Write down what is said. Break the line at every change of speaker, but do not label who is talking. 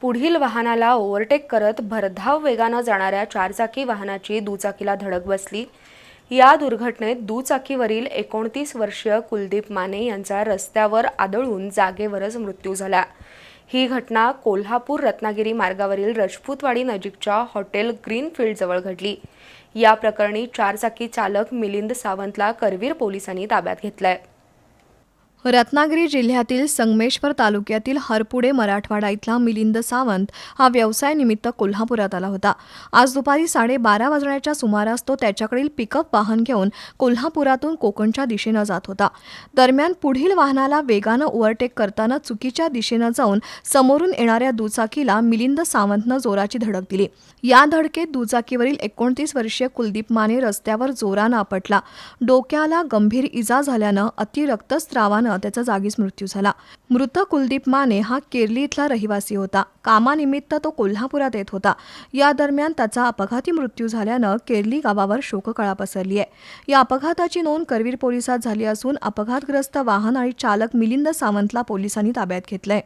पुढील वाहनाला ओव्हरटेक करत भरधाव वेगानं जाणाऱ्या चारचाकी वाहनाची दुचाकीला धडक बसली. या दुर्घटनेत दुचाकीवरील एकोणतीस वर्षीय कुलदीप माने यांचा रस्त्यावर आदळून जागेवरच मृत्यू झाला. ही घटना कोल्हापूर रत्नागिरी मार्गावरील रजपूतवाडी नजीकच्या हॉटेल ग्रीनफील्डजवळ घडली. या प्रकरणी चारचाकी चालक मिलिंद सावंतला करवीर पोलिसांनी ताब्यात घेतलाय.
रत्नागिरी जिल्ह्यातील संगमेश्वर तालुक्यातील हरपुडे मराठवाडा इथला मिलिंद सावंत हा व्यवसायानिमित्त कोल्हापुरात आला होता. आज दुपारी साडेबारा वाजण्याच्या सुमारास तो त्याच्याकडील पिकअप वाहन घेऊन कोल्हापुरातून कोकणच्या दिशेनं जात होता. दरम्यान पुढील वाहनाला वेगानं ओव्हरटेक करताना चुकीच्या दिशेनं जाऊन समोरून येणाऱ्या दुचाकीला मिलिंद सावंतनं जोराची धडक दिली. या धडकेत दुचाकीवरील एकोणतीस वर्षीय कुलदीप माने रस्त्यावर जोरानं आपटला. डोक्याला गंभीर इजा झाल्यानं अतिरक्तस्रावानं रक्तस्रावानं त्याचा जागीच मृत्यू झाला. मृत कुलदीप माने हा केरली इथला रहिवासी होता. कामानिमित्त तो कोल्हापुरात येत होता. या दरम्यान त्याचा अपघाती मृत्यू झाल्यानं केरली गावावर शोककळा पसरली आहे या अपघाताची नोंद करवीर पोलिसात झाली असून अपघातग्रस्त वाहन आणि चालक मिलिंद सावंतला पोलिसांनी ताब्यात घेतलंय.